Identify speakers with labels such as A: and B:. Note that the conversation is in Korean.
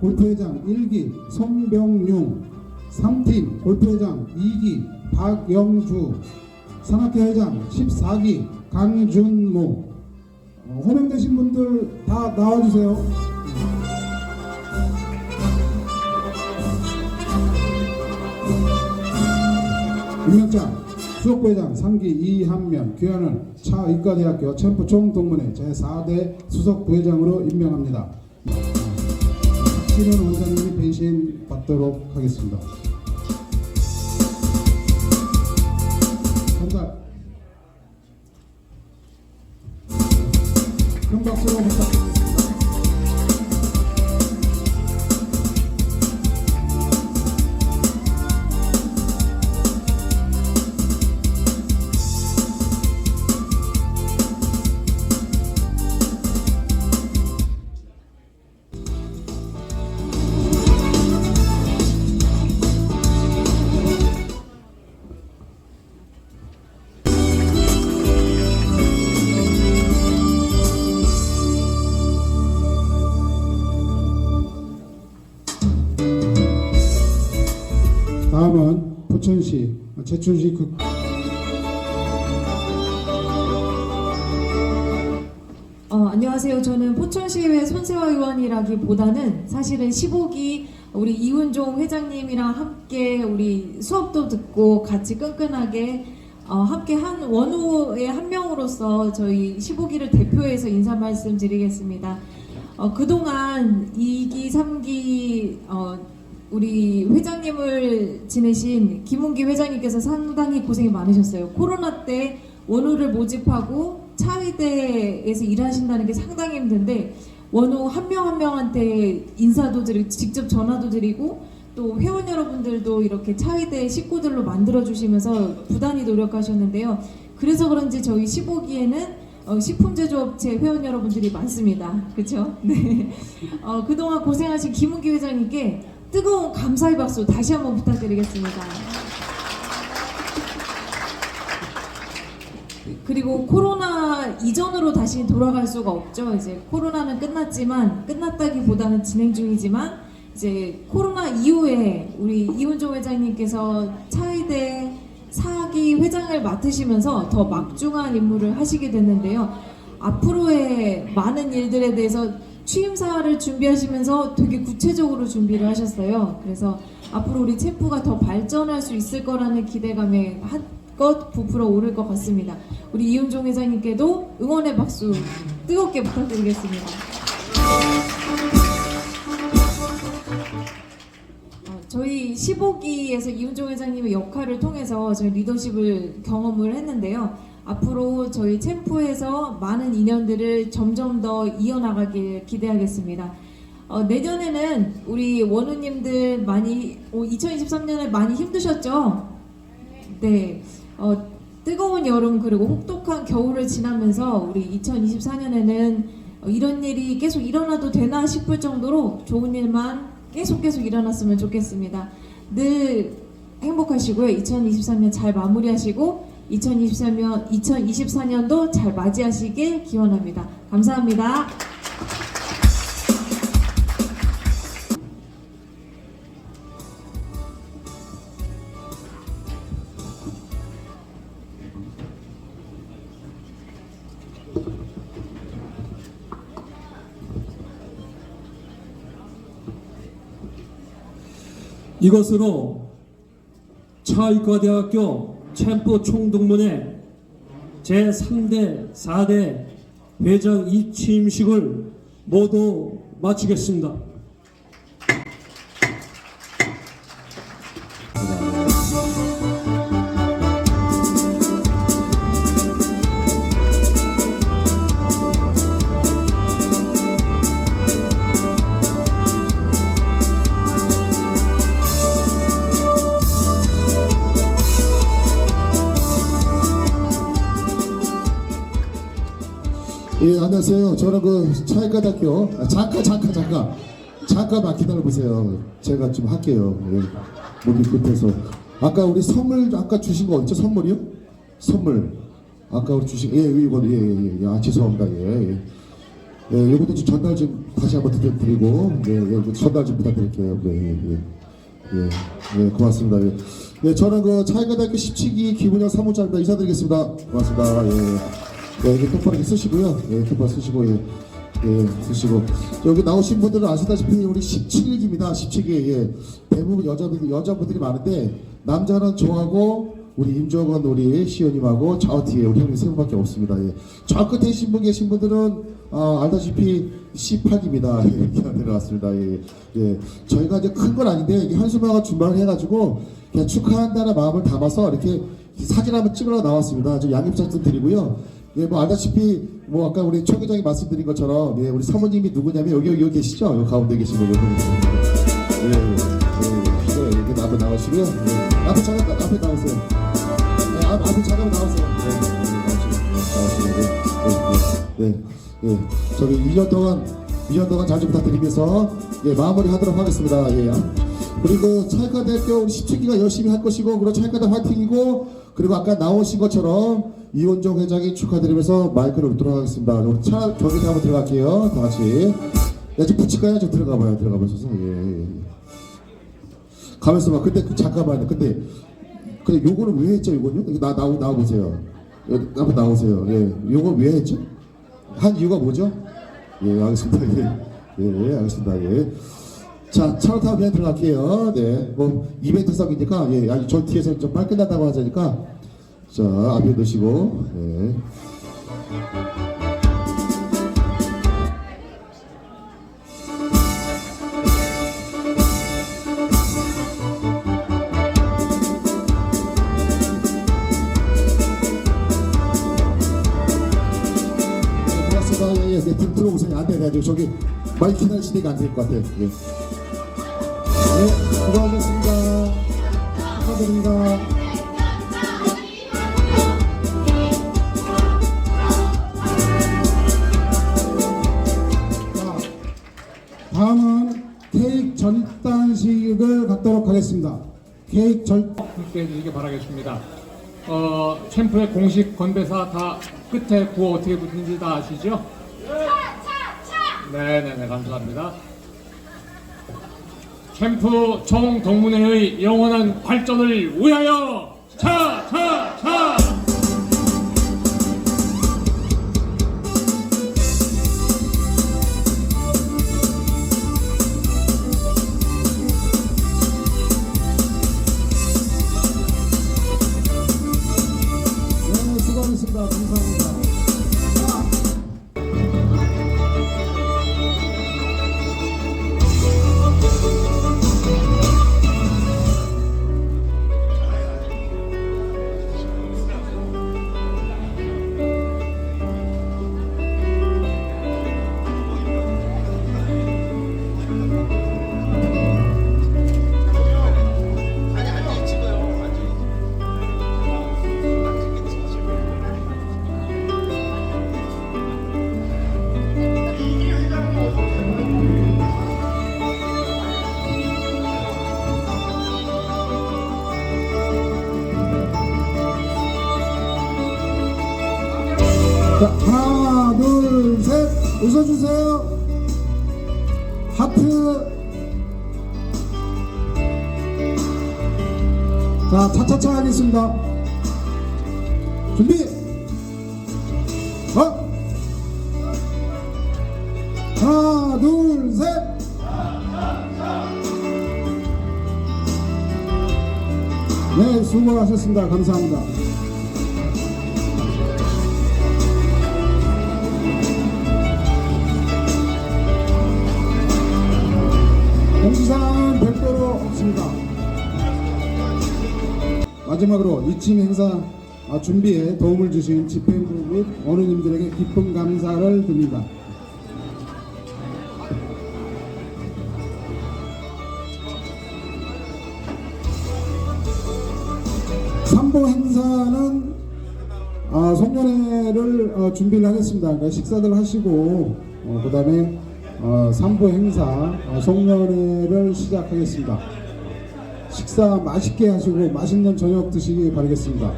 A: 골프회장 1기 송병용 3팀 골프회장 2기 박영주 산악회 회장 14기 강준모 어, 호명되신 분들 다 나와주세요. 임명장 수석부회장 3기 이한면 귀하는 차의과대학교 챔프 총 동문회 제4대 수석부회장으로 임명합니다. 신원 원장님이 배신 받도록 하겠습니다. 전달. 큰 박수로 부탁 다음은 부천시 제천시 극
B: 어, 안녕하세요. 저는 포천시의회 손세화 의원이라기보다는 사실은 15기 우리 이훈종 회장님이랑 함께 우리 수업도 듣고 같이 끈끈하게 어, 함께 한 원후의 한 명으로서 저희 15기를 대표해서 인사 말씀 드리겠습니다. 어, 그동안 2기, 3기 어, 우리 회장님을 지내신 김웅기 회장님께서 상당히 고생이 많으셨어요. 코로나 때 원우를 모집하고 차의대에서 일하신다는 게 상당히 힘든데 원우 한명 한 명한테 인사도 드리고 직접 전화도 드리고 또 회원 여러분들도 이렇게 차의대 식구들로 만들어 주시면서 부단히 노력하셨는데요. 그래서 그런지 저희 15기에는 어, 식품 제조업체 회원 여러분들이 많습니다. 그렇죠? 네. 어, 그동안 고생하신 김은기 회장님께 뜨거운 감사의 박수 다시 한번 부탁드리겠습니다. 그리고 코로나 이전으로 다시 돌아갈 수가 없죠. 이제 코로나는 끝났지만 끝났다기보다는 진행 중이지만 이제 코로나 이후에 우리 이훈종 회장님께서 차이대 사기 회장을 맡으시면서 더 막중한 임무를 하시게 됐는데요. 앞으로의 많은 일들에 대해서 취임사를 준비하시면서 되게 구체적으로 준비를 하셨어요. 그래서 앞으로 우리 챔프가 더 발전할 수 있을 거라는 기대감에 한껏 부풀어 오를 것 같습니다. 우리 이훈종 회장님께도 응원의 박수 뜨겁게 부탁드리겠습니다. 어, 저희 15기에서 이훈종 회장님의 역할을 통해서 저희 리더십을 경험을 했는데요. 앞으로 저희 챔프에서 많은 인연들을 점점 더 이어나가길 기대하겠습니다. 어, 내년에는 우리 원우님들 많이 2023년에 많이 힘드셨죠? 네. 어, 뜨거운 여름 그리고 혹독한 겨울을 지나면서 우리 2024년에는 어, 이런 일이 계속 일어나도 되나 싶을 정도로 좋은 일만 계속 계속 일어났으면 좋겠습니다. 늘 행복하시고요. 2023년 잘 마무리하시고 2023년 2024년도 잘 맞이하시길 기원합니다. 감사합니다.
C: 이것으로 차의과대학교 챔프 총동문회 제3대 4대 회장 이취임식을 모두 마치겠습니다.
D: 예, 안녕하세요. 저는 그 차이과대학교 아, 잠깐 잠깐 잠깐 잠깐만 기다려 보세요. 제가 좀 할게요. 예, 목이 끝에서 아까 우리 선물 아까 주신 거 있죠? 선물이요? 선물 아까 우리 주신 예 이거 예예 예, 예. 아 죄송합니다. 예, 예. 예, 이것도 좀 전달 좀 다시 한번 부탁드리고, 네, 예, 이거 전달 좀 부탁드릴게요. 네, 예, 예, 예, 예, 고맙습니다. 예, 예 저는 그 차이가대학교 17기 기분형 사무장입니다. 인사드리겠습니다. 고맙습니다. 예, 예, 이게 똑바로 이렇게 쓰시고요. 예, 똑바로 쓰시고, 예. 예, 쓰시고 여기 나오신 분들은 아시다시피 우리 17기입니다. 17기 예. 대부분 여자분들 여자분들이 많은데 남자는 저하고 우리 임종원 우리 시연님하고 저 뒤에 우리 형님 세 분밖에 없습니다. 예. 저 끝에 신분 계신 분들은 아, 알다시피 18기입니다. 예, 이렇게 내려왔습니다. 예, 예. 저희가 이제 큰 건 아닌데 한수마가 준비를 해가지고 그냥 축하한다는 마음을 담아서 이렇게 사진 한번 찍으러 나왔습니다. 좀 양해 부탁 드리고요. 예, 뭐 알다시피 뭐 아까 우리 최 회장이 말씀드린 것처럼 예, 우리 사모님이 누구냐면 여기 여기 계시죠? 여기 가운데 계신 분 여기. 예, 예, 예, 예, 이렇게 앞에 나오시고요. 예, 앞에 잠깐 나- 앞에 나오세요. 예, 앞, 앞에 잠깐 나오세요. 예, 예, 나오시고, 예, 예, 예, 예, 저기 2년 동안 2년 동안 잘 좀 부탁드리면서 예, 마무리 하도록 하겠습니다. 예. 그리고 차이카대학교 우리 17기가 열심히 할 것이고 그리고 차이카대 화이팅이고 그리고 아까 나오신 것처럼 이원종 회장이 축하드리면서 마이크를 놓도록 하겠습니다. 우리 차 경기대 한번 들어갈게요. 다 같이. 야, 지금 붙일까요? 저 들어가 봐요. 들어가 보셔서. 예, 예. 가면서 봐. 근데 그 잠깐만요. 근데 근데 요거는 왜 했죠? 요거는 나 나오 나와 보세요. 한번 나오세요. 예, 요거 왜 했죠? 한 이유가 뭐죠? 예, 알겠습니다. 예, 예, 알겠습니다. 예. 자, 차로 타고 그냥 들어갈게요. 네, 뭐 이벤트성이니까 예, 아니 저 뒤에서 좀 빨리 끝난다고 하자니까 자 앞에 놓으시고 예. 네, 들어오세요. 안 돼, 가지고 저기 많이 기다리시니까 안될 것 같아요. 예. 네, 수고하셨습니다. 축하드립니다.
A: 절단식을 갖도록 하겠습니다. 케이크 절
E: 함께 해주시기 바라겠습니다. 어, 챔프의 공식 건배사 다 끝에 구호 어떻게 붙는지 다 아시죠? 네네네 감사합니다. 챔프 총동문회의 영원한 발전을 위하여 차! 차!
A: 자, 하나, 둘, 셋, 웃어주세요. 하트. 자, 차차차 하겠습니다. 준비. 어? 하나, 둘, 셋. 네, 수고하셨습니다. 감사합니다. 공지사항은 별도로 없습니다. 마지막으로 이침 행사 아, 준비에 도움을 주신 집행부 및 어느님들에게 깊은 감사를 드립니다. 삼보 행사는 아, 송년회를 어, 준비를 하겠습니다. 그러니까 식사들 하시고 어, 그 다음에 어, 삼보 행사 어, 송년회를 시작하겠습니다. 식사 맛있게 하시고 맛있는 저녁 드시기 바라겠습니다.